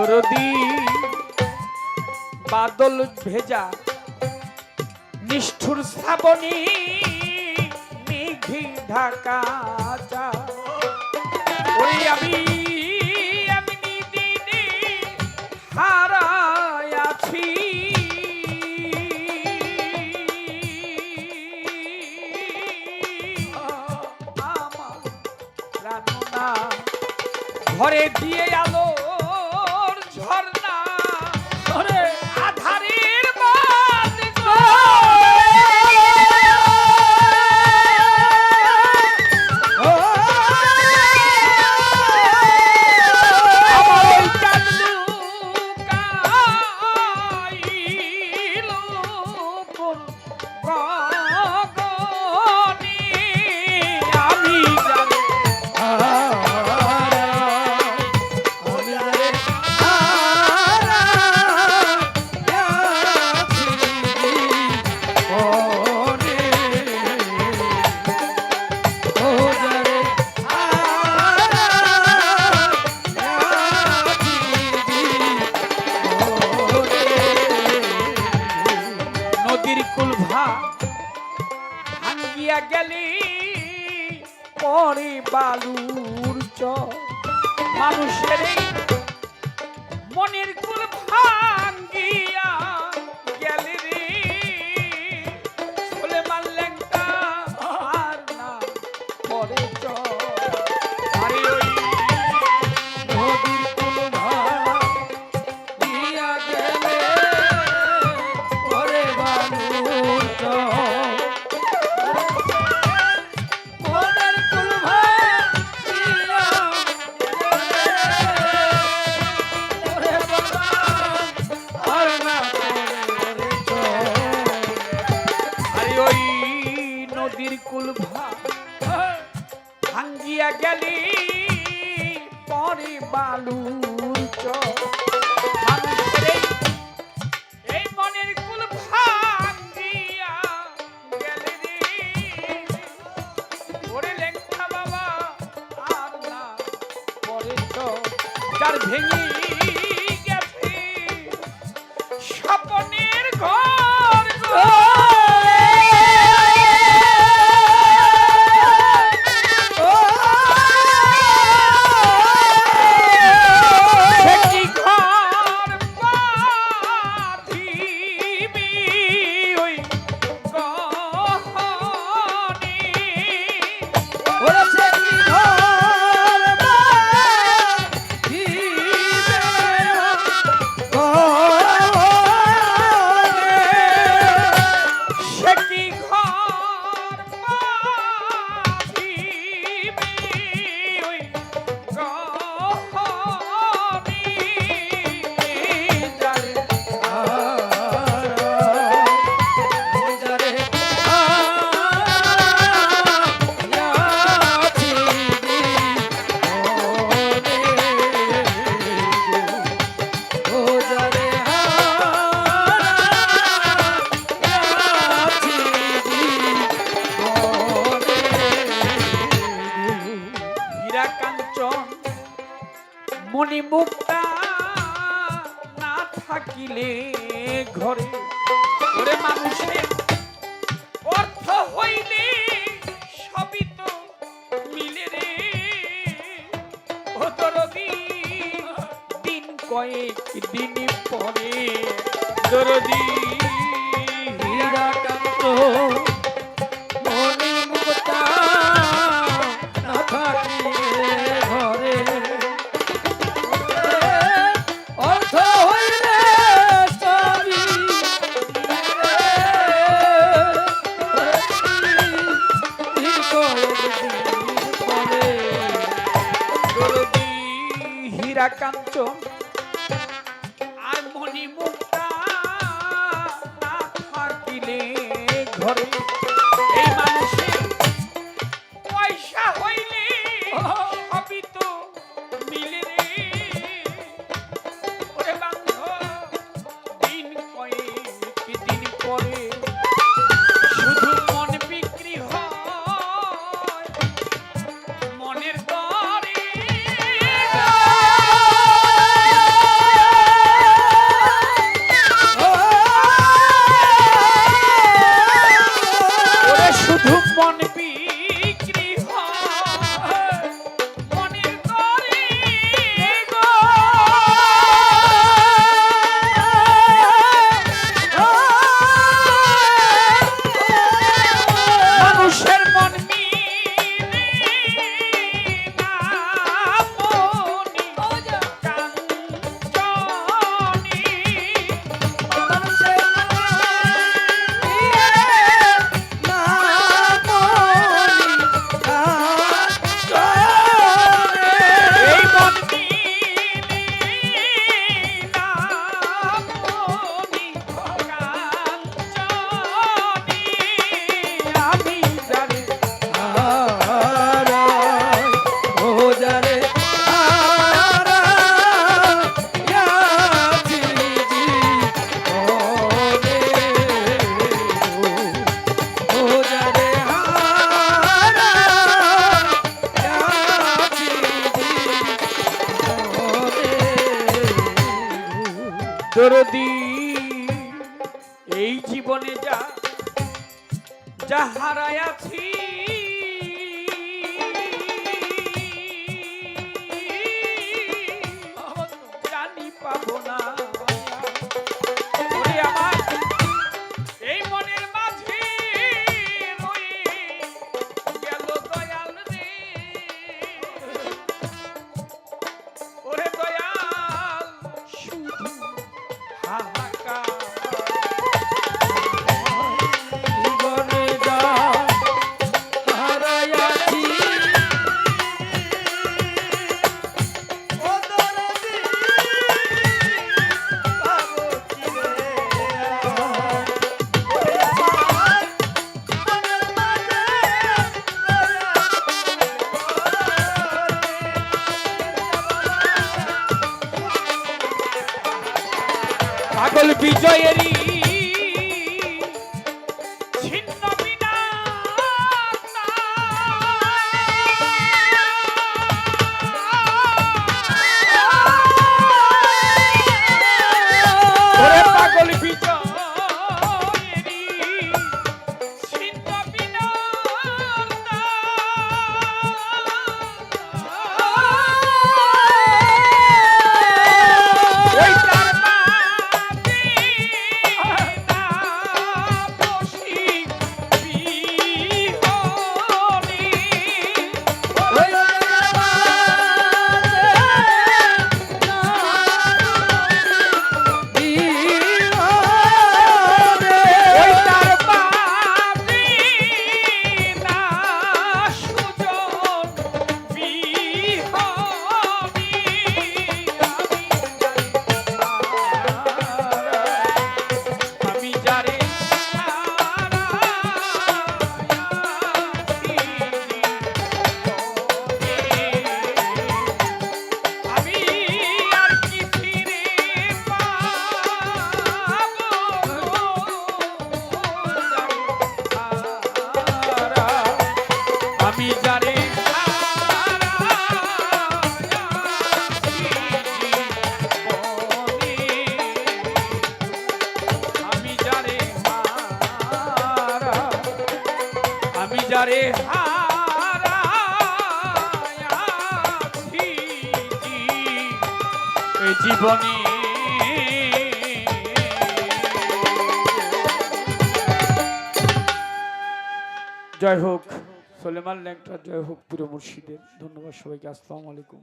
দরদি বাদল ভেজা নিষ্ঠুর শ্রাবণী, মেঘি ঢাকা ওই আমি দিনে হারায় আছি। আমার ঘরে দিয়ে আলোর নদীর কুল ভা ভাঙ্গিয়া গেলি, পরে বালুর চ মানুষের মনের কুল ভাঙ্গিয়া গেলি রে। চলে মারলেন না, পরে চ গেলি পরে বালু এই- মনের কুল ভাঙ্গিয়া গেলি ওরে লেখা বাবা আর না ভেঙে মনি মুক্তা না থাকিলে ঘরে ঘরে মানুষের অর্থ হইলে সবই তো মিলে রে। দরদি দিন কয়েক দিন পরে, দরদি হীরাকান্ত Fechou. যদি এই জীবনে যা যা হারায়াছি সকল বিজয়েরই জীবনে। জয় হোক সোলেমান ল্যাংটা জয় হোক পুরো মুর্শিদের। ধন্যবাদ সবাইকে আসসালামু আলাইকুম।